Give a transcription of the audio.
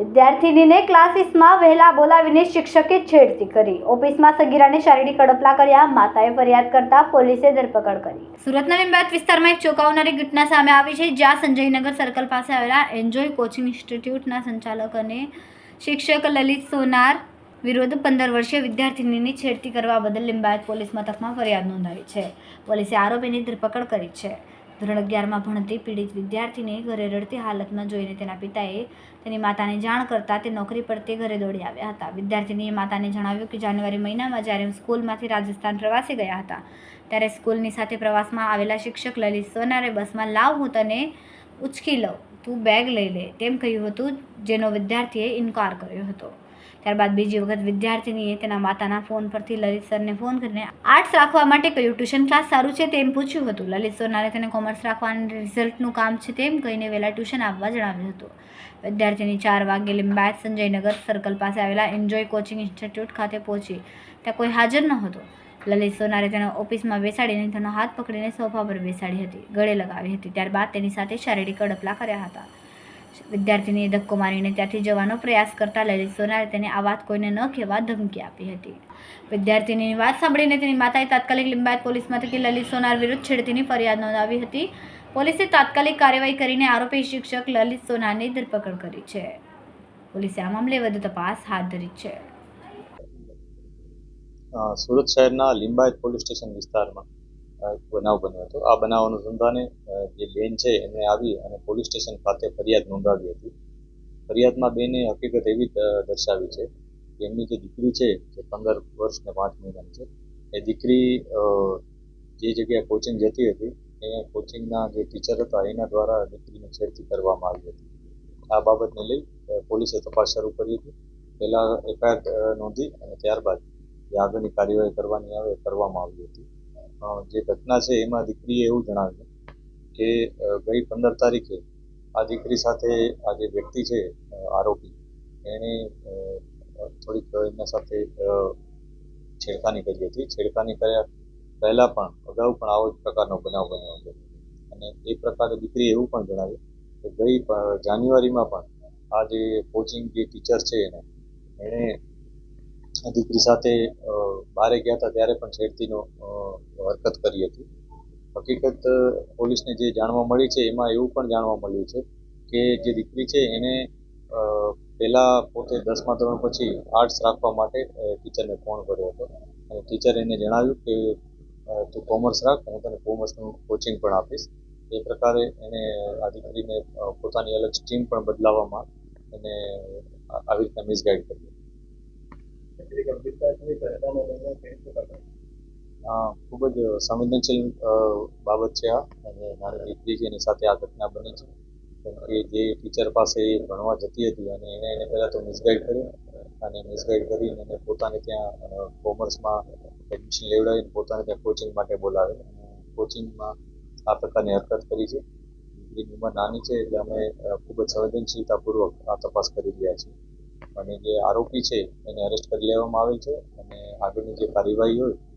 વિદ્યાર્થીનીને ક્લાસીસમાં વહેલા બોલાવીને શિક્ષકે છેડતી કરી. ઓફિસમાં સગીરાને શારીરિક કડપલા કર્યા, માતાએ ફરિયાદ કરતા પોલીસે ધરપકડ કરી. સુરતના લીંબાયત વિસ્તારમાં એક ચોંકાવનારી ઘટના સામે આવી છે, જ્યાં સંજયનગર સર્કલ પાસે આવેલા એન્જોય કોચિંગ ઇન્સ્ટિટ્યૂટના સંચાલક અને શિક્ષક લલિત સોનાર વિરુદ્ધ પંદર વર્ષીય વિદ્યાર્થીનીની છેડતી કરવા બદલ લિંબાયત પોલીસ મથકમાં ફરિયાદ નોંધાવી છે. પોલીસે આરોપીની ધરપકડ કરી છે. ધોરણ અગિયારમાં ભણતી પીડિત વિદ્યાર્થીને ઘરે રડતી હાલતમાં જોઈને તેના પિતાએ તેની માતાને જાણ કરતાં તે નોકરી પર તે ઘરે દોડી આવ્યા હતા. વિદ્યાર્થીનીએ માતાને જણાવ્યું કે જાન્યુઆરી મહિનામાં જ્યારે સ્કૂલમાંથી રાજસ્થાન પ્રવાસે ગયા હતા, ત્યારે સ્કૂલની સાથે પ્રવાસમાં આવેલા શિક્ષક લલિત સોનારે બસમાં લાવ હું તને ઉચકી લઉં, તું બેગ લઈ લે, તેમ કહ્યું હતું, જેનો વિદ્યાર્થીએ ઇનકાર કર્યો હતો. ત્યારબાદ બીજી વખત વિદ્યાર્થીનીએ તેના માતાના ફોન પરથી લલિત સરને ફોન કરીને આર્ટ્સ રાખવા માટે કહ્યું, ટ્યુશન ક્લાસ સારું છે તેમ પૂછ્યું હતું. લલિત સોનારે તેને કોમર્સ રાખવાનું રિઝલ્ટનું કામ છે તેમ કહીને વહેલા ટ્યુશન આપવા જણાવ્યું હતું. વિદ્યાર્થીની ચાર વાગે લિંબાયત સંજયનગર સર્કલ પાસે આવેલા એન્જોય કોચિંગ ઇન્સ્ટિટ્યૂટ ખાતે પહોંચી. ત્યાં કોઈ હાજર ન હતો લલિત સોનારે તેને ઓફિસમાં બેસાડીને તેનો હાથ પકડીને સોફા પર બેસાડી હતી, ગળે લગાવી હતી. ત્યારબાદ તેની સાથે શારીરિક અડપલા કર્યા હતા. વિદ્યાર્થીનીએ ધક્કો મારીને ત્યાંથી જવાનો પ્રયાસ કરતા લલિત સોનારે તેને આ વાત કોઈને ન કહેવા ધમકી આપી હતી. વિદ્યાર્થીની વાત સાંભળીને તેની માતાએ તાત્કાલિક લિંબાયત પોલીસ લલિત સોનાર વિરુદ્ધ છેડતીની ફરિયાદ નોંધાવી હતી. પોલીસે તાત્કાલિક કાર્યવાહી કરીને આરોપી શિક્ષક લલિત સોનારની ધરપકડ કરી છે. પોલીસે આ મામલે વધુ તપાસ હાથ ધરી છે. સુરત શહેરના લિંબાયત પોલીસ સ્ટેશન વિસ્તારમાં બનાવ બન્યો હતો. આ બનાવ અનુસંધાને જે બેન છે એમણે આવી અને પોલીસ સ્ટેશન ખાતે ફરિયાદ નોંધાવી હતી. ફરિયાદમાં બેને હકીકત એવી દર્શાવી છે કે એમની જે દીકરી છે, જે પંદર વર્ષ ને પાંચ મહિનાની છે, એ દીકરી જે જગ્યાએ કોચિંગ જતી હતી, એ કોચિંગના જે ટીચર હતા, એના દ્વારા દીકરીને છેડતી કરવામાં આવી હતી. આ બાબતને લઈ પોલીસે તપાસ શરૂ કરી હતી. પહેલાં એફઆઈઆર નોંધી અને ત્યારબાદ જે આગળની કાર્યવાહી કરવાની આવે કરવામાં આવી હતી. જે ઘટના છે એમાં દીકરીએ એવું જણાવ્યું કે ગઈ પંદર તારીખે આ દીકરી સાથે આ જે વ્યક્તિ છે આરોપી એણે થોડીક એમના સાથે છેડખાની કરી હતી. છેડખાની કર્યા પહેલાં પણ, અગાઉ પણ આવો જ પ્રકારનો બનાવ બન્યો હતો. અને એ પ્રકારે દીકરીએ એવું પણ જણાવ્યું કે ગઈ જાન્યુઆરીમાં પણ આ જે કોચિંગ જે ટીચર છે એને એણે દીકરી સાથે બારે ગયા હતા, ત્યારે પણ છેડતીનો હરકત કરી હતી. હકીકત પોલીસને જે જાણવા મળી છે, એમાં એવું પણ જાણવા મળ્યું છે કે જે દીકરી છે, એને પહેલાં પોતે દસમા ધોરણ પછી આર્ટ્સ રાખવા માટે ટીચરને ફોન કર્યો હતો. અને ટીચરે એને જણાવ્યું કે તું કોમર્સ રાખ, હું તને કોમર્સનું કોચિંગ પણ આપીશ. એ પ્રકારે એને આ દીકરીને પોતાની અલગ સ્ટ્રીમ પણ બદલાવવામાં એને આવી રીતના મિસગાઈડ કરી ખૂબ જ સંવેદનશીલ બાબત છે આ. અને મારી દીકરી છે એની સાથે આ ઘટના બની છે. કેમ કે જે ટીચર પાસે ભણવા જતી હતી અને એને એને પહેલાં તો મિસગાઈડ કર્યું અને મિસગાઈડ કરીને એને પોતાને ત્યાં કોમર્સમાં એડમિશન લેવડાવીને પોતાને ત્યાં કોચિંગ માટે બોલાવે કોચિંગમાં આ પ્રકારની હરકત કરી છે. દીકરીની ઉંમર નાની છે એટલે અમે ખૂબ જ સંવેદનશીલતાપૂર્વક આ તપાસ કરી રહ્યા છીએ. અને જે આરોપી છે એને અરેસ્ટ કરી લેવામાં આવેલ છે. અને આગળની જે કાર્યવાહી હોય